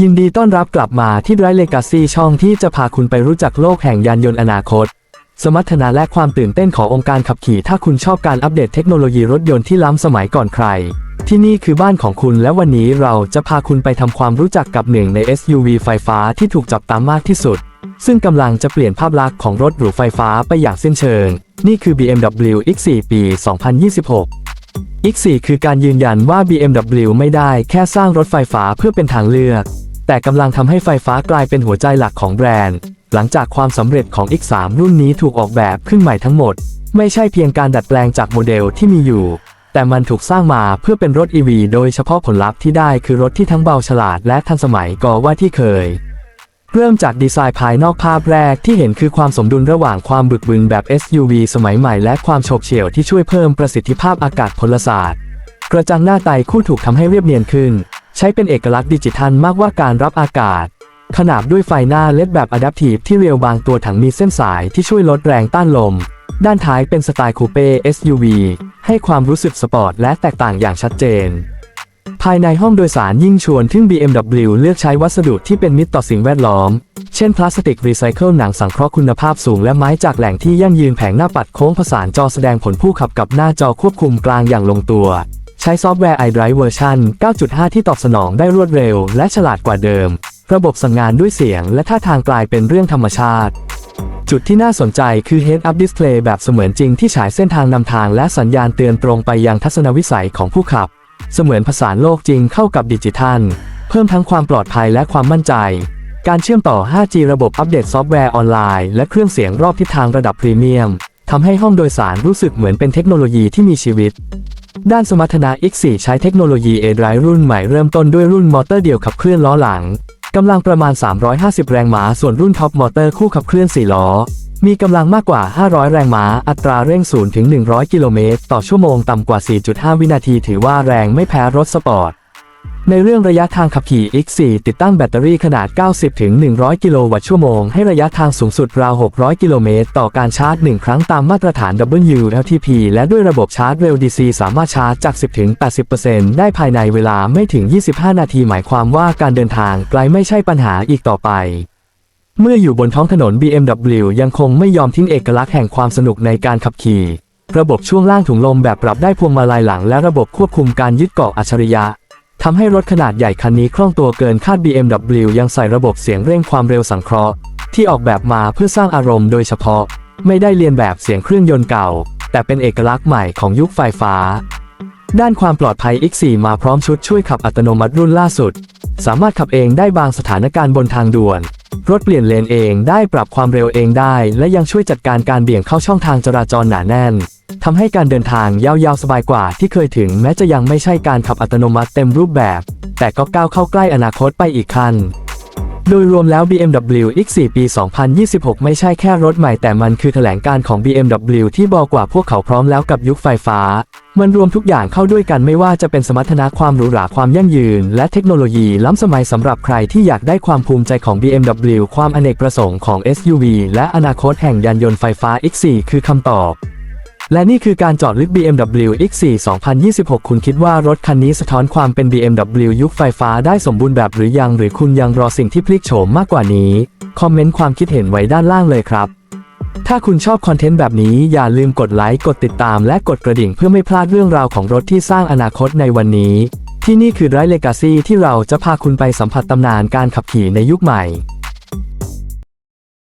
ยินดีต้อนรับกลับมาที่ Drive Legacy ช่องที่จะพาคุณไปรู้จักโลกแห่งยานยนต์อนาคต สมรรถนะและความตื่นเต้นขององค์การขับขี่ถ้าคุณชอบการอัปเดตเทคโนโลยีรถยนต์ที่ล้ำสมัยก่อนใคร ที่นี่คือบ้านของคุณและวันนี้เราจะพาคุณไปทำความรู้จักกับหนึ่งใน SUV ไฟฟ้าที่ถูกจับตามมากที่สุด ซึ่งกำลังจะเปลี่ยนภาพลักษณ์ของรถหรูไฟฟ้าไปอย่างสิ้นเชิง นี่คือ BMW X4 ปี 2026 X4 คือการยืนยันว่า BMW ไม่ได้แค่สร้างรถไฟฟ้าเพื่อเป็นทางเลือก แต่กำลังทำให้ไฟฟ้ากลายเป็นหัวใจหลักของแบรนด์ หลังจากความสำเร็จของ X3 รุ่นนี้ถูกออกแบบขึ้นใหม่ทั้งหมด ไม่ใช่เพียงการดัดแปลงจากโมเดลที่มีอยู่ แต่มันถูกสร้างมาเพื่อเป็นรถ EV โดยเฉพาะผลลัพธ์ที่ได้คือรถที่ทั้งเบาฉลาดและทันสมัยกว่าที่เคย เริ่มจากดีไซน์ภายนอกภาพแรกที่เห็นคือความสมดุลระหว่างความบึกบึนแบบ SUV สมัยใหม่และความโฉบเฉี่ยวที่ช่วยเพิ่มประสิทธิภาพอากาศพลศาสตร์ กระจังหน้าไตคู่ถูกทำให้เรียบเนียนขึ้น ใช้เป็นเอกลักษณ์ดิจิทัลมากกว่าการรับอากาศ ขนาบด้วยไฟหน้าเลดแบบอะดัพทีฟที่เรียวบางตัวถังมีเส้นสายที่ช่วยลดแรงต้านลม ด้านท้ายเป็นสไตล์คูเป้ SUV ให้ความรู้สึกสปอร์ตและแตกต่างอย่างชัดเจน ภายในห้องโดยสารยิ่งชวนทึ่ง BMW เลือกใช้วัสดุที่เป็นมิตรต่อสิ่งแวดล้อม เช่นพลาสติกรีไซเคิลหนังสังเคราะห์คุณภาพสูงและไม้จากแหล่งที่ยั่งยืนแผงหน้าปัดโค้งผสานจอแสดงผลผู้ขับกับหน้าจอควบคุมกลางอย่างลงตัว ใช้ซอฟต์แวร์ iDrive เวอร์ชัน9.5 ที่ตอบสนองได้รวดเร็วและฉลาดกว่าเดิม ระบบสั่งงานด้วยเสียงและท่าทางกลายเป็นเรื่องธรรมชาติจุดที่น่าสนใจคือ Head-Up Display แบบเสมือนจริงที่ฉายเส้นทางนำทางและสัญญาณเตือนตรงไปยังทัศนวิสัยของผู้ขับ เสมือนผสานโลกจริงเข้ากับดิจิทัล เพิ่มทั้งความปลอดภัยและความมั่นใจ การเชื่อมต่อ 5G ระบบอัปเดตซอฟต์แวร์ออนไลน์และเครื่องเสียงรอบทิศทางระดับพรีเมียมทำให้ห้องโดยสารรู้สึกเหมือนเป็นเทคโนโลยีที่มีชีวิต ด้านสมรรถนะ X4 ใช้เทคโนโลยี A-Drive รุ่นใหม่เริ่มต้นด้วยรุ่นมอเตอร์เดียวขับเคลื่อนล้อหลังกำลังประมาณ 350 แรงม้า ส่วนรุ่นท็อปมอเตอร์คู่ขับเคลื่อน 4 ล้อ มีกำลังมากกว่า 500 แรงม้า อัตราเร่ง 0 ถึง 100 กิโลเมตร ต่อชั่วโมงต่ำกว่า 4.5 วินาที ถือว่าแรงไม่แพ้รถสปอร์ต ในเรื่องระยะทางขับขี่ X4 ติดตั้งแบตเตอรี่ขนาด 90 ถึง 100 กิโลวัตต์ชั่วโมง ให้ระยะทางสูงสุดราว 600 กิโลเมตร ต่อการชาร์จ 1 ครั้งตามมาตรฐาน WLTP และด้วยระบบชาร์จเร็ว DC สามารถชาร์จจาก 10 ถึง 80%ได้ภายในเวลาไม่ถึง 25 นาที หมายความว่าการเดินทางไกลไม่ใช่ปัญหาอีกต่อไป เมื่ออยู่บนท้องถนน BMW ยังคงไม่ยอมทิ้งเอกลักษณ์แห่งความสนุกในการขับขี่ ระบบช่วงล่างถุงลมแบบปรับได้พวงมาลัยหลัง และระบบควบคุมการยึดเกาะอัจฉริยะทำให้รถขนาดใหญ่คันนี้คล่องตัวเกินคาด BMW ยังใส่ระบบเสียงเร่งความเร็วสังเคราะห์ ที่ออกแบบมาเพื่อสร้างอารมณ์โดยเฉพาะ ไม่ได้เลียนแบบเสียงเครื่องยนต์เก่า แต่เป็นเอกลักษณ์ใหม่ของยุคไฟฟ้า ด้านความปลอดภัย X4 มาพร้อมชุดช่วยขับอัตโนมัติรุ่นล่าสุด สามารถขับเองได้บางสถานการณ์บนทางด่วน รถเปลี่ยนเลนเองได้ปรับความเร็วเองได้ และยังช่วยจัดการการเบี่ยงเข้าช่องทางจราจรหนาแน่นทำให้การเดินทางยาวๆสบายกว่าที่เคยถึงแม้จะยังไม่ใช่การขับอัตโนมัติเต็มรูปแบบ แต่ก็ก้าวเข้าใกล้อนาคตไปอีกขั้น โดยรวมแล้ว BMW X4 ปี 2026 ไม่ใช่แค่รถใหม่แต่มันคือแถลงการของ BMW ที่บอกว่าพวกเขาพร้อมแล้วกับยุคไฟฟ้า มันรวมทุกอย่างเข้าด้วยกันไม่ว่าจะเป็นสมรรถนะความหรูหราความยั่งยืน และเทคโนโลยีล้ำสมัยสำหรับใครที่อยากได้ความภูมิใจของ BMW ความอเนกประสงค์ของ SUV และอนาคตแห่งยานยนต์ไฟฟ้า X4 คือคำตอบ และนี่คือการจอดลึก BMW X4 2026 คุณคิดว่ารถคันนี้สะท้อนความเป็น BMW ยุคไฟฟ้าได้สมบูรณ์แบบหรือยัง หรือคุณยังรอสิ่งที่พลิกโฉมมากกว่านี้ คอมเมนต์ความคิดเห็นไว้ด้านล่างเลยครับ ถ้าคุณชอบคอนเทนต์แบบนี้อย่าลืมกดไลค์ กดติดตาม และกดกระดิ่งเพื่อไม่พลาดเรื่องราวของรถที่สร้างอนาคตในวันนี้ ที่นี่คือไรเลกาซีที่เราจะพาคุณไปสัมผัสตำนานการขับขี่ในยุคใหม่